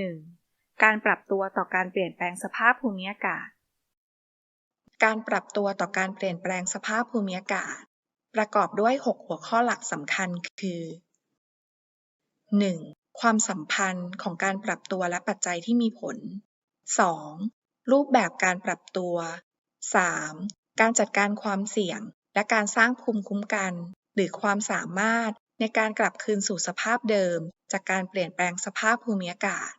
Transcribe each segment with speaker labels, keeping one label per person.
Speaker 1: 1. การปรับตัวต่อการเปลี่ยนแปลงสภาพภูมิอากาศ
Speaker 2: การปรับตัวต่อการเปลี่ยนแปลงสภาพภูมิอากาศ ประกอบด้วย 6 หัวข้อหลักสำคัญคือ 1. ความสัมพันธ์ของการปรับตัวและปัจจัยที่มีผล 2. รูปแบบการปรับตัว 3. การจัดการความเสี่ยง และการสร้างภูมิคุ้มกัน หรือความสามารถในการกลับคืนสู่สภาพเดิม จากการเปลี่ยนแปลงสภาพภูมิอากาศ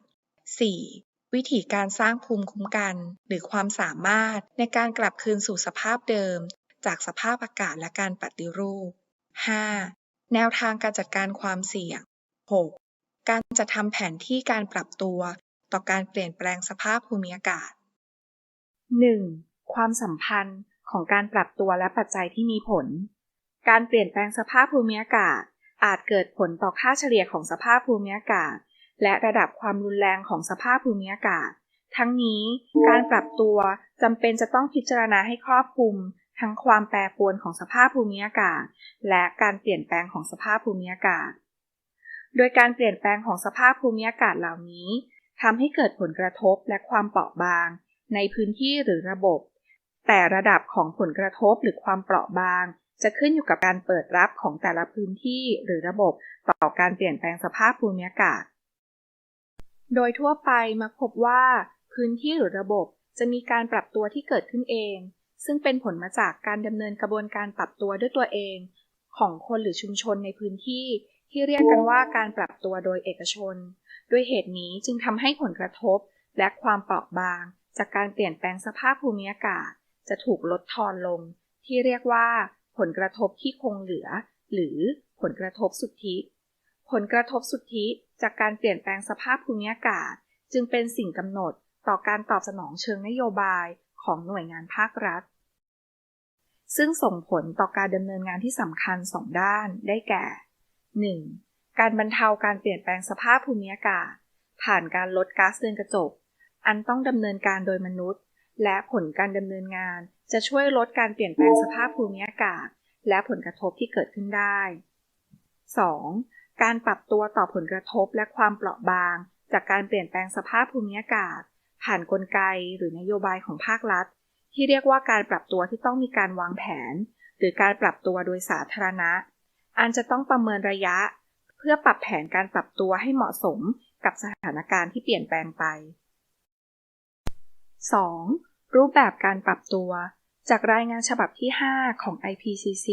Speaker 2: 4. วิธีการสร้างภูมิคุ้มกัน หรือความสามารถในการกลับคืนสู่สภาพเดิม จากสภาพอากาศและการปฏิรูป 5. แนวทางการจัดการความเสี่ยง 6. การจัดทำแผนที่การปรับตัว ต่อการเปลี่ยนแปลงสภาพภูมิอากาศ
Speaker 1: 1. ความสัมพันธ์ของการปรับตัวและปัจจัยที่มีผล การเปลี่ยนแปลงสภาพภูมิอากาศ อาจเกิดผลต่อค่าเฉลี่ยของสภาพภูมิอากาศ และระดับความรุนแรงของสภาพภูมิอากาศ ทั้งนี้การปรับตัวจำเป็นจะต้องพิจารณาให้ครอบคลุม ทั้งความแปรปรวนของสภาพภูมิอากาศ และการเปลี่ยนแปลงของสภาพภูมิอากาศ โดยการเปลี่ยนแปลงของสภาพภูมิอากาศเหล่านี้ทำให้เกิดผลกระทบและความเปราะบาง ในพื้นที่หรือระบบ แต่ระดับของผลกระทบหรือความเปราะบาง จะขึ้นอยู่กับการเปิดรับของแต่ละพื้นที่หรือระบบต่อการเปลี่ยนแปลงสภาพภูมิอากาศ โดยทั่วไปมักพบว่าพื้นที่หรือระบบจะมีการปรับตัวที่เกิดขึ้นเอง ซึ่งเป็นผลมาจากการดำเนินกระบวนการปรับตัวด้วยตัวเอง ของคนหรือชุมชนในพื้นที่ที่เรียกกันว่าการปรับตัวโดยเอกชน ด้วยเหตุนี้จึงทำให้ผลกระทบและความเปราะบาง จากการเปลี่ยนแปลงสภาพภูมิอากาศ จะถูกลดทอนลง ที่เรียกว่า ผลกระทบที่คงเหลือ หรือผลกระทบสุทธิ ผลกระทบสุทธิจากการเปลี่ยนแปลงสภาพภูมิอากาศ จึงเป็นสิ่งกำหนดต่อการตอบสนองเชิงนโยบายของหน่วยงานภาครัฐ ซึ่งส่งผลต่อการดำเนินงานที่สำคัญสองด้านได้แก่ 1. การบรรเทาการเปลี่ยนแปลงสภาพภูมิอากาศ ผ่านการลดก๊าซเรือนกระจก อันต้องดำเนินการโดยมนุษย์ และผลการดำเนินงานจะช่วยลดการเปลี่ยนแปลงสภาพภูมิอากาศ และผลกระทบที่เกิดขึ้นได้ 2. การปรับตัวต่อผลกระทบและความเปราะบาง จากการเปลี่ยนแปลงสภาพภูมิอากาศ ผ่านนกลไกหรือนโยบายของภาครัฐ ที่เรียกว่าการปรับตัวที่ต้องมีการวางแผน หรือการปรับตัวโดยสาธารณะ อันจะต้องประเมินระยะ เพื่อปรับแผนการปรับตัวให้เหมาะสมกับสถานการณ์ที่เปลี่ยนแปลงไป 2. รูปแบบการปรับตัว จากรายงานฉบับที่ 5 ของ IPCC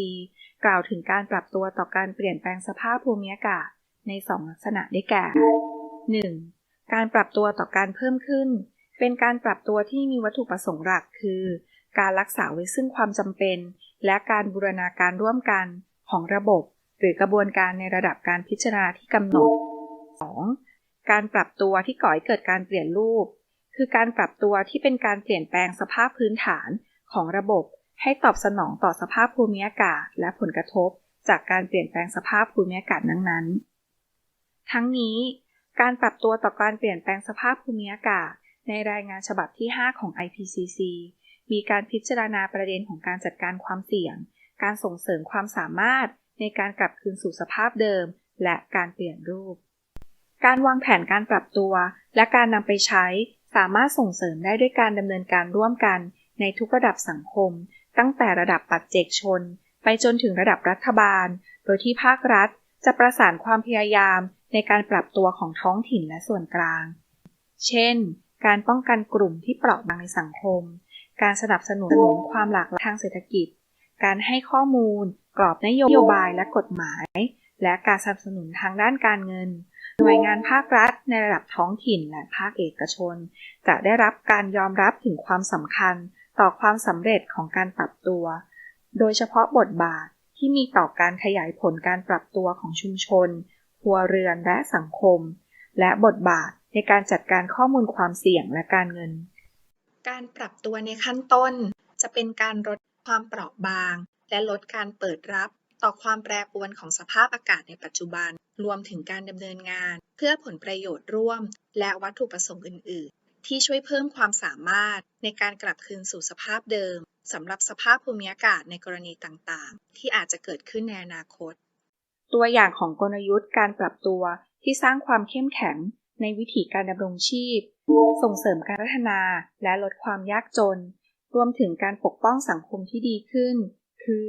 Speaker 1: กล่าวถึงการปรับตัวต่อการเปลี่ยนแปลงสภาพภูมิอากาศใน 2 ลักษณะได้แก่ 1. การปรับตัวต่อการเพิ่มขึ้น เป็นการปรับตัวที่มีวัตถุประสงค์หลักคือ การรักษาไว้ซึ่งความจำเป็น และการบูรณาการร่วมกันของระบบ หรือกระบวนการในระดับการพิจารณาที่กำหนด 2. การปรับตัวที่ก่อให้เกิดการเปลี่ยนรูป คือการปรับตัวที่เป็นการเปลี่ยนแปลงสภาพพื้นฐานของระบบ ให้ตอบสนองต่อสภาพภูมิอากาศ และผลกระทบ จากการเปลี่ยนแปลงสภาพภูมิอากาศนั้นๆ ทั้งนี้ การปรับตัวต่อการเปลี่ยนแปลงสภาพภูมิอากาศ ในรายงานฉบับที่ 5 ของ IPCC มีการพิจารณาประเด็นของการจัดการความเสี่ยง การส่งเสริมความสามารถในการกลับคืนสู่สภาพเดิม และการเปลี่ยนรูป การวางแผนการปรับตัว และการนำไปใช้สามารถส่งเสริมได้ด้วยการดำเนินการร่วมกัน ในทุกระดับสังคม ตั้งแต่ระดับปัจเจกชน ไปจนถึงระดับรัฐบาล โดยที่ภาครัฐจะประสานความพยายามในการปรับตัวของท้องถิ่นและส่วนกลาง เช่น การป้องกันกลุ่มที่เปราะบางในสังคม การสนับสนุนความหลากหลายทางเศรษฐกิจ การให้ข้อมูล กรอบนโยบายและกฎหมาย และการสนับสนุนทางด้านการเงิน หน่วยงานภาครัฐในระดับท้องถิ่นและภาคเอกชน จะได้รับการยอมรับถึงความสำคัญ ต่อความสำเร็จของการปรับตัว โดยเฉพาะบทบาทที่มีต่อการขยายผลการปรับตัวของชุมชน ครัวเรือนและสังคม และบทบาทในการจัดการข้อมูลความเสี่ยงและการเงิน
Speaker 2: การปรับตัวในขั้นต้น จะเป็นการลดความเปราะบาง และลดการเปิดรับต่อความแปรปรวนของสภาพอากาศในปัจจุบัน รวมถึงการดำเนินงาน เพื่อผลประโยชน์ร่วม และวัตถุประสงค์อื่นๆ ที่ช่วยเพิ่มความสามารถในการกลับคืนสู่สภาพเดิมสำหรับสภาพภูมิอากาศในกรณีต่างๆ ที่อาจจะเกิดขึ้นในอนาคต
Speaker 1: ตัวอย่างของกลยุทธ์การปรับตัวที่สร้างความเข้มแข็งในวิถีการดำรงชีพ ส่งเสริมการพัฒนาและลดความยากจน รวมถึงการปกป้องสังคมที่ดีขึ้น คือ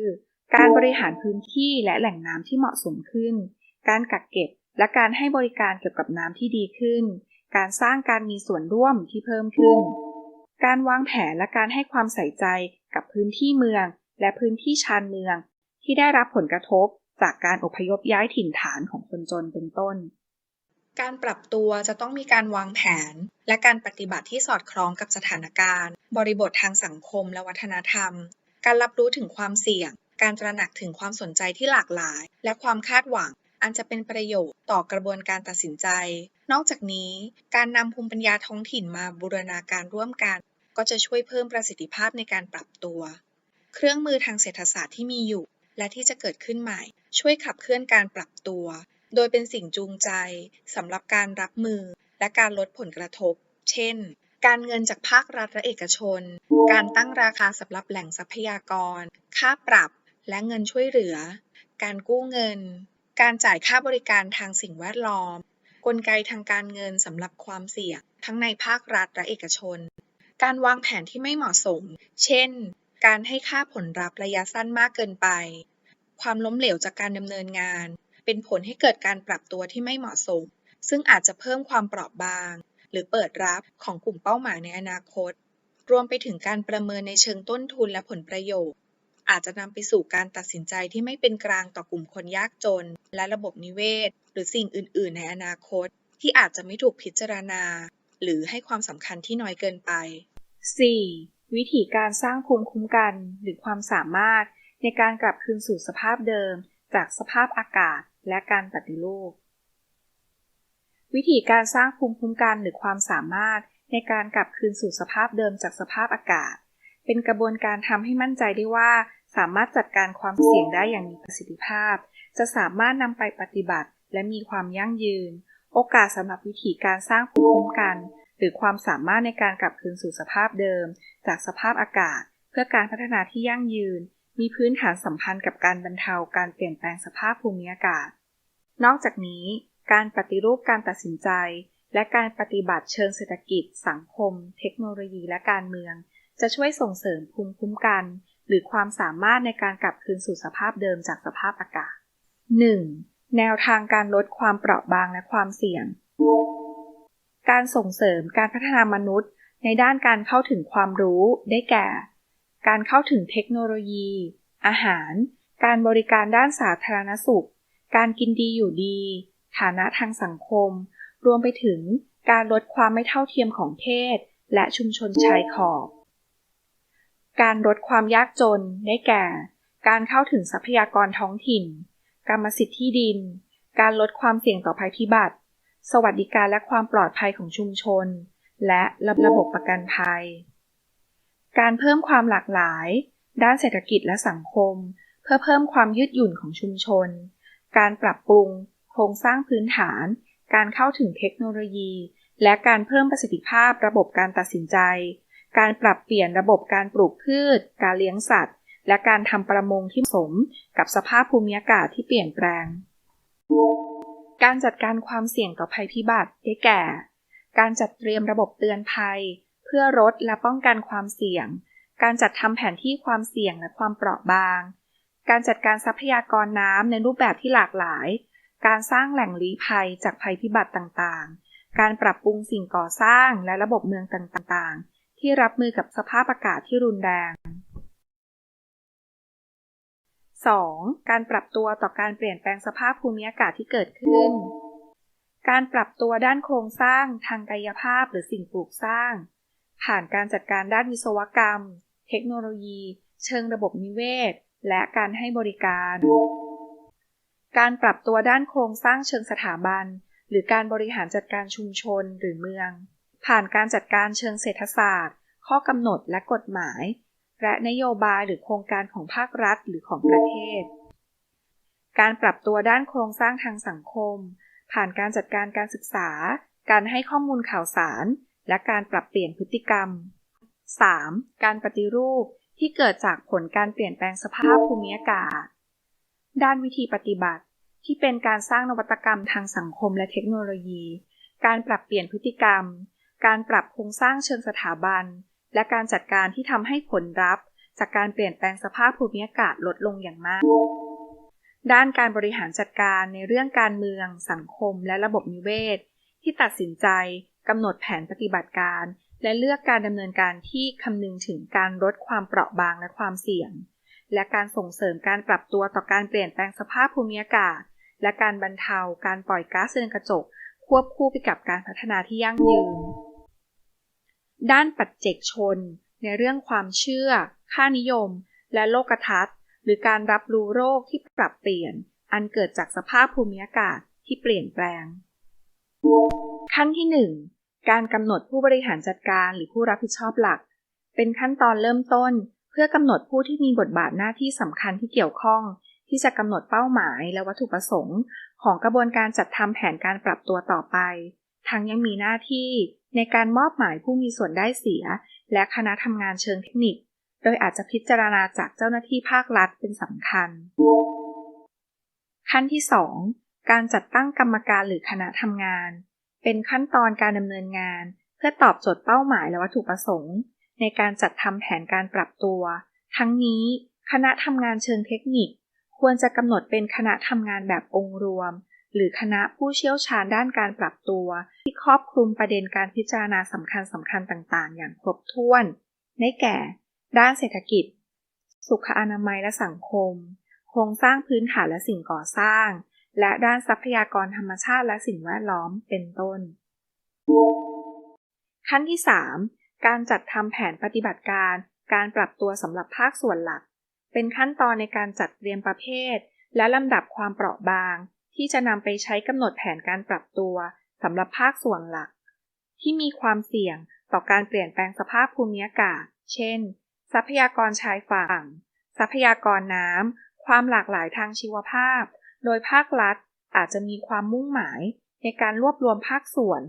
Speaker 1: การบริหารพื้นที่และแหล่งน้ำที่เหมาะสมขึ้น การกักเก็บและการให้บริการเกี่ยวกับน้ำที่ดีขึ้น การสร้างการมีส่วนร่วมที่เพิ่มขึ้น การวางแผนและการให้ความใส่ใจกับพื้นที่เมือง และพื้นที่ชานเมือง ที่ได้รับผลกระทบจากการอพยพย้ายถิ่นฐานของคนจนเป็นต้น
Speaker 2: การปรับตัวจะต้องมีการวางแผน และการปฏิบัติที่สอดคล้องกับสถานการณ์ บริบททางสังคมและวัฒนธรรม การรับรู้ถึงความเสี่ยง การตระหนักถึงความสนใจที่หลากหลาย และความคาดหวัง อันจะเป็นประโยชน์ต่อกระบวนการตัดสินใจ นอกจากนี้การนำภูมิปัญญาท้องถิ่นมาบูรณาการร่วมกัน ก็จะช่วยเพิ่มประสิทธิภาพในการปรับตัว เครื่องมือทางเศรษฐศาสตร์ที่มีอยู่ และที่จะเกิดขึ้นใหม่ ช่วยขับเคลื่อนการปรับตัว โดยเป็นสิ่งจูงใจสำหรับการรับมือ และการลดผลกระทบ เช่น การเงินจากภาครัฐและเอกชน การตั้งราคาสำหรับแหล่งทรัพยากร ค่าปรับ และเงินช่วยเหลือ การกู้เงิน การจ่ายค่าบริการทางสิ่งแวดล้อม กลไกทางการเงินสำหรับความเสี่ยง ทั้งในภาครัฐและเอกชน การวางแผนที่ไม่เหมาะสม เช่น การให้ค่าผลลัพธ์ระยะสั้นมากเกินไป ความล้มเหลวจากการดำเนินงาน เป็นผลให้เกิดการปรับตัวที่ไม่เหมาะสม ซึ่งอาจจะเพิ่มความเปราะบาง หรือเปิดรับของกลุ่มเป้าหมายในอนาคต รวมไปถึงการประเมินในเชิงต้นทุนและผลประโยชน์ อาจจะนำไปสู่การตัดสินใจที่ไม่เป็นกลางต่อกลุ่มคนยากจน และระบบนิเวศ หรือสิ่งอื่น ๆ ในอนาคต ที่อาจจะไม่ถูกพิจารณา หรือให้ความสำคัญที่น้อยเกินไป
Speaker 1: 4. วิธีการสร้างภูมิคุ้มกัน หรือความสามารถ ในการกลับคืนสู่สภาพเดิม จากสภาพอากาศ และการปฏิรูปวิธีการสร้างภูมิคุ้มกันหรือความสามารถ ในการกลับคืนสู่สภาพเดิมจากสภาพอากาศ เป็นกระบวนการทำให้มั่นใจได้ว่า สามารถจัดการความเสี่ยงได้อย่างมีประสิทธิภาพ จะสามารถนำไปปฏิบัติ และมีความยั่งยืน โอกาสสำหรับวิธีการสร้างภูมิคุ้มกัน หรือความสามารถในการกลับคืนสู่สภาพเดิม จากสภาพอากาศ เพื่อการพัฒนาที่ยั่งยืน มีพื้นฐานสัมพันธ์กับการบรรเทาการเปลี่ยนแปลงสภาพภูมิอากาศ นอกจากนี้ การปฏิรูปการตัดสินใจ และการปฏิบัติเชิงเศรษฐกิจ สังคม เทคโนโลยีและการเมือง จะช่วยส่งเสริมภูมิคุ้มกัน หรือความสามารถในการกลับคืนสู่สภาพเดิมจากสภาพอากาศ 1. แนวทางการลดความเปราะบางและความเสี่ยง การส่งเสริมการพัฒนามนุษย์ ในด้านการเข้าถึงความรู้ได้แก่ การเข้าถึงเทคโนโลยี อาหาร การบริการด้านสาธารณสุข การกินดีอยู่ดี ฐานะทางสังคม รวมไปถึงการลดความไม่เท่าเทียมของเพศ และชุมชนชายขอบ การลดความยากจนได้แก่ การเข้าถึงทรัพยากรท้องถิ่น กรรมสิทธิ์ที่ดิน การลดความเสี่ยงต่อภัยพิบัติ สวัสดิการและความปลอดภัยของชุมชน และระบบประกันภัย การเพิ่มความหลากหลาย ด้านเศรษฐกิจและสังคม เพื่อเพิ่มความยืดหยุ่นของชุมชน การปรับปรุง โครงสร้างพื้นฐาน การเข้าถึงเทคโนโลยี และการเพิ่มประสิทธิภาพระบบการตัดสินใจ การปรับเปลี่ยนระบบการปลูกพืช การเลี้ยงสัตว์ และการทำประมงที่สมกับสภาพภูมิอากาศที่เปลี่ยนแปลง การจัดการความเสี่ยงต่อภัยพิบัติได้แก่ การจัดเตรียมระบบเตือนภัย เพื่อลดและป้องกันความเสี่ยง การจัดทำแผนที่ความเสี่ยงและความเปราะบาง การจัดการทรัพยากรน้ำในรูปแบบที่หลากหลาย การสร้างแหล่งลี้ภัยจากภัยพิบัติต่างๆ การปรับปรุงสิ่งก่อสร้างและระบบเมืองต่างๆ ที่รับมือกับสภาพอากาศที่รุนแรง 2. การปรับตัวต่อการเปลี่ยนแปลงสภาพภูมิอากาศที่เกิดขึ้น การปรับตัวด้านโครงสร้างทางกายภาพหรือสิ่งปลูกสร้าง ผ่านการจัดการด้านวิศวกรรม เทคโนโลยี เชิงระบบนิเวศ และการให้บริการ การปรับตัวด้านโครงสร้างเชิงสถาบัน หรือการบริหารจัดการชุมชนหรือเมือง ผ่านการจัดการเชิงเศรษฐศาสตร์ ข้อกำหนดและกฎหมาย และนโยบายหรือโครงการของภาครัฐหรือของประเทศ การปรับตัวด้านโครงสร้างทางสังคม ผ่านการจัดการการศึกษา การให้ข้อมูลข่าวสาร และการปรับเปลี่ยนพฤติกรรม 3. การปฏิรูปที่เกิดจากผลการเปลี่ยนแปลงสภาพภูมิอากาศ ด้านวิธีปฏิบัติ ที่เป็นการสร้างนวัตกรรมทางสังคมและเทคโนโลยี การปรับเปลี่ยนพฤติกรรม การปรับโครงสร้างเชิงสถาบัน และการจัดการที่ทำให้ผลลัพธ์ จากการเปลี่ยนแปลงสภาพภูมิอากาศลดลงอย่างมาก ด้านการบริหารจัดการในเรื่องการเมือง สังคม และระบบนิเวศ ที่ตัดสินใจกำหนดแผนปฏิบัติการ และเลือกการดำเนินการที่คำนึงถึงการลดความเปราะบางและความเสี่ยง และการส่งเสริมการปรับตัวต่อการเปลี่ยนแปลงสภาพภูมิอากาศ และการบรรเทาการปล่อยก๊าซเรือนกระจกควบคู่ไปกับการพัฒนาที่ยั่งยืน ด้านปัจเจกชน ในเรื่องความเชื่อ ค่านิยม และโลกทัศน์ หรือการรับรู้โรคที่ปรับเปลี่ยน อันเกิดจากสภาพภูมิอากาศที่เปลี่ยนแปลง ขั้นที่ 1 การกำหนดผู้บริหารจัดการหรือผู้รับผิดชอบหลัก เป็นขั้นตอนเริ่มต้น เพื่อกำหนดผู้ที่มีบทบาทหน้าที่สำคัญที่เกี่ยวข้อง ที่จะกำหนดเป้าหมายและวัตถุประสงค์ ของกระบวนการจัดทำแผนการปรับตัวต่อไป ทั้งยังมีหน้าที่ในการมอบหมายผู้มีส่วนได้เสีย และคณะทำงานเชิงเทคนิค โดยอาจจะพิจารณาจากเจ้าหน้าที่ภาครัฐเป็นสำคัญ ขั้นที่ 2 การจัดตั้งกรรมการหรือคณะทำงาน เป็นขั้นตอนการดำเนินงาน เพื่อตอบโจทย์เป้าหมายและวัตถุประสงค์ ในการจัดทำแผนการปรับตัว ทั้งนี้คณะทำงานเชิงเทคนิค ควรจะกำหนดเป็นคณะทำงานแบบองค์รวม หรือคณะผู้เชี่ยวชาญด้านการปรับตัว ที่ครอบคลุมประเด็นการพิจารณาสำคัญสำคัญต่างๆ อย่างครบถ้วน ได้แก่ ด้านเศรษฐกิจ สุขอนามัยและสังคม โครงสร้างพื้นฐานและสิ่งก่อสร้าง และด้านทรัพยากรธรรมชาติและสิ่งแวดล้อมเป็นต้น ขั้นที่ 3 การจัดทำแผนปฏิบัติการ การปรับตัวสำหรับภาคส่วนหลัก เป็นขั้นตอนในการจัดเตรียมประเภท และลำดับความเปราะบาง ที่จะนำไปใช้กำหนดแผนการปรับตัวสำหรับภาคส่วนหลัก ที่มีความเสี่ยงต่อการเปลี่ยนแปลงสภาพภูมิอากาศ เช่น ทรัพยากรชายฝั่ง ทรัพยากรน้ำ ความหลากหลายทางชีวภาพ โดยภาครัฐอาจจะมีความมุ่งหมายในการรวบรวมภาคส่วน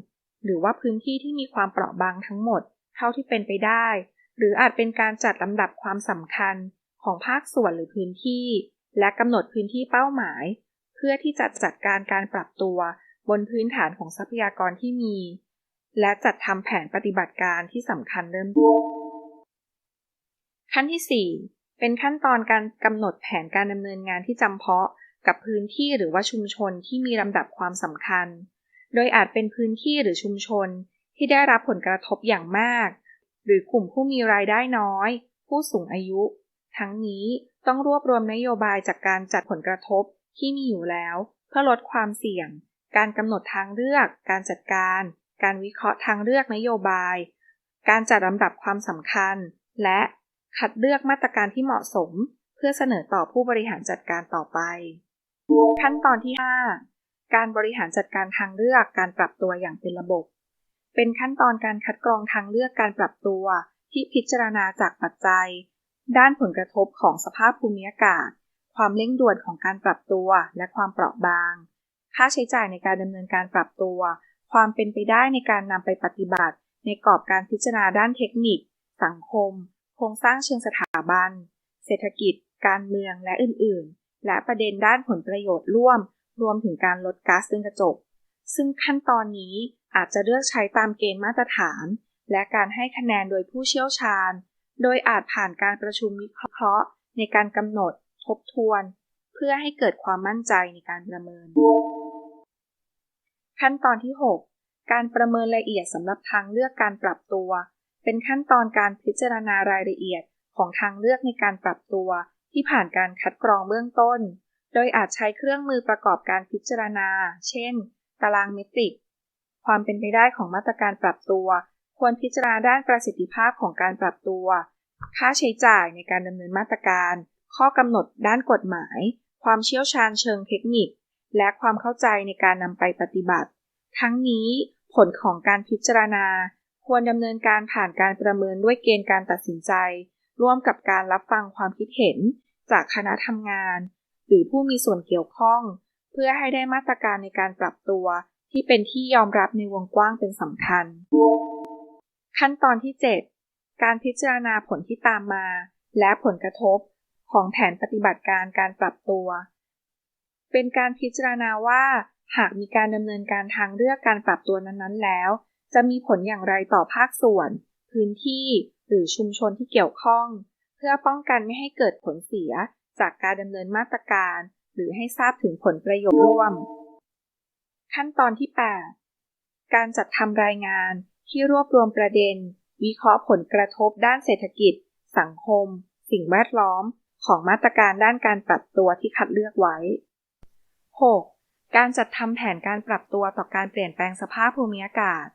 Speaker 1: หรือว่าพื้นที่ที่มีความเปราะบางทั้งหมด เท่าที่เป็นไปได้ หรืออาจเป็นการจัดลำดับความสำคัญของภาคส่วนหรือพื้นที่ และกำหนดพื้นที่เป้าหมาย พื่อที่จะจัดการการปรับตัวบนพื้นฐานของทรัพยากรที่มี และจัดทำแผนปฏิบัติการที่สำคัญเริ่มต้นขั้นที่ 4 เป็นขั้นตอนการกำหนดแผนการดำเนินงานที่จำเพาะกับพื้นที่หรือว่าชุมชนที่มีลำดับความสำคัญ โดยอาจเป็นพื้นที่หรือชุมชนที่ได้รับผลกระทบอย่างมาก หรือกลุ่มผู้มีรายได้น้อย ผู้สูงอายุ ทั้งนี้ต้องรวบรวมนโยบายจากการจัดผลกระทบ ที่มีอยู่แล้ว เพื่อลดความเสี่ยง การกำหนดทางเลือก การจัดการ การวิเคราะห์ทางเลือกนโยบาย การจัดลำดับความสำคัญ และคัดเลือกมาตรการที่เหมาะสม เพื่อเสนอต่อผู้บริหารจัดการต่อไป ขั้นตอนที่ 5 การบริหารจัดการทางเลือกการปรับตัวอย่างเป็นระบบ เป็นขั้นตอนการคัดกรองทางเลือกการปรับตัวที่พิจารณาจากปัจจัย ด้านผลกระทบของสภาพภูมิอากาศ ความเร่งด่วนของการปรับตัว และความเปราะบาง ค่าใช้จ่ายในการดำเนินการปรับตัว ความเป็นไปได้ในการนำไปปฏิบัติ ในกรอบการพิจารณาด้านเทคนิค สังคม โครงสร้างเชิงสถาบัน เศรษฐกิจ การเมืองและอื่น ๆ และประเด็นด้านผลประโยชน์ร่วม รวมถึงการลดก๊าซเรือนกระจก ซึ่งขั้นตอนนี้อาจจะเลือกใช้ตามเกณฑ์มาตรฐาน และการให้คะแนนโดยผู้เชี่ยวชาญ โดยอาจผ่านการประชุมวิเคราะห์ ในการกำหนด ทบทวน เพื่อให้เกิดความมั่นใจในการประเมิน ขั้นตอนที่ 6 การประเมินละเอียดสำหรับทางเลือกการปรับตัว เป็นขั้นตอนการพิจารณารายละเอียดของทางเลือกในการปรับตัว ที่ผ่านการคัดกรองเบื้องต้น โดยอาจใช้เครื่องมือประกอบการพิจารณา เช่น ตารางเมตริก ความเป็นไปได้ของมาตรการปรับตัว ควรพิจารณาด้านประสิทธิภาพของการปรับตัว ค่าใช้จ่ายในการดำเนินมาตรการ ข้อกำหนดด้านกฎหมาย ความเชี่ยวชาญเชิงเทคนิค และความเข้าใจในการนำไปปฏิบัติ ทั้งนี้ผลของการพิจารณา ควรดำเนินการผ่านการประเมินด้วยเกณฑ์การตัดสินใจ ร่วมกับการรับฟังความคิดเห็น จากคณะทำงาน หรือผู้มีส่วนเกี่ยวข้อง เพื่อให้ได้มาตรการในการปรับตัวที่เป็นที่ยอมรับในวงกว้างเป็นสำคัญ ขั้นตอนที่ 7 การพิจารณาผลที่ตามมา และผลกระทบ ของแผนปฏิบัติการการปรับตัว เป็นการพิจารณาว่าหากมีการดำเนินการทางเลือกการปรับตัวนั้นๆ แล้ว จะมีผลอย่างไรต่อภาคส่วน พื้นที่ หรือชุมชนที่เกี่ยวข้อง เพื่อป้องกันไม่ให้เกิดผลเสียจากการดำเนินมาตรการ หรือให้ทราบถึงผลประโยชน์ร่วม ขั้นตอนที่ 8 การจัดทำรายงานที่รวบรวมประเด็น วิเคราะห์ผลกระทบด้านเศรษฐกิจ สังคม สิ่งแวดล้อม ของมาตรการด้านการปรับตัวที่คัดเลือกไว้ 6. การจัดทำแผนการปรับตัวต่อการเปลี่ยนแปลงสภาพภูมิอากาศ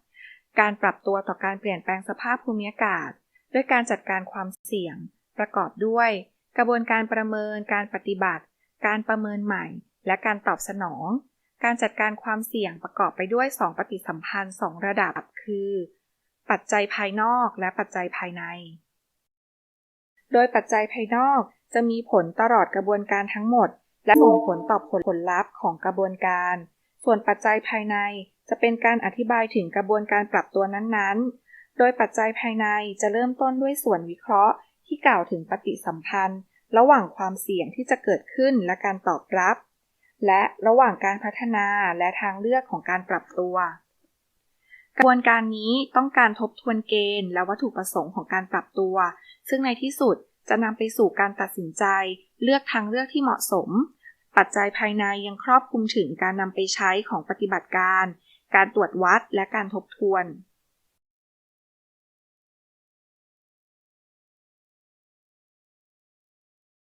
Speaker 1: การปรับตัวต่อการเปลี่ยนแปลงสภาพภูมิอากาศ ด้วยการจัดการความเสี่ยง ประกอบด้วย กระบวนการประเมิน การปฏิบัติ การประเมินใหม่ และการตอบสนอง การจัดการความเสี่ยงประกอบไปด้วย 2 ปฏิสัมพันธ์ 2 ระดับ คือ ปัจจัยภายนอกและปัจจัยภายใน โดยปัจจัยภายนอก จะมีผลตลอดกระบวนการทั้งหมด และส่งผลต่อผลผลลัพธ์ของกระบวนการ ส่วนปัจจัยภายในจะเป็นการอธิบายถึงกระบวนการปรับตัวนั้นๆ โดยปัจจัยภายในจะเริ่มต้นด้วยส่วนวิเคราะห์ ที่กล่าวถึงปฏิสัมพันธ์ ระหว่างความเสี่ยงที่จะเกิดขึ้นและการตอบรับ และระหว่างการพัฒนาและทางเลือกของการปรับตัว กระบวนการนี้ต้องการทบทวนเกณฑ์ และวัตถุประสงค์ของการปรับตัว ซึ่งในที่สุด จะนำไปสู่การตัดสินใจ เลือกทางเลือกที่เหมาะสม ปัจจัยภายในยังครอบคลุมถึงการนำไปใช้ของปฏิบัติการ การตรวจวัดและการทบทวน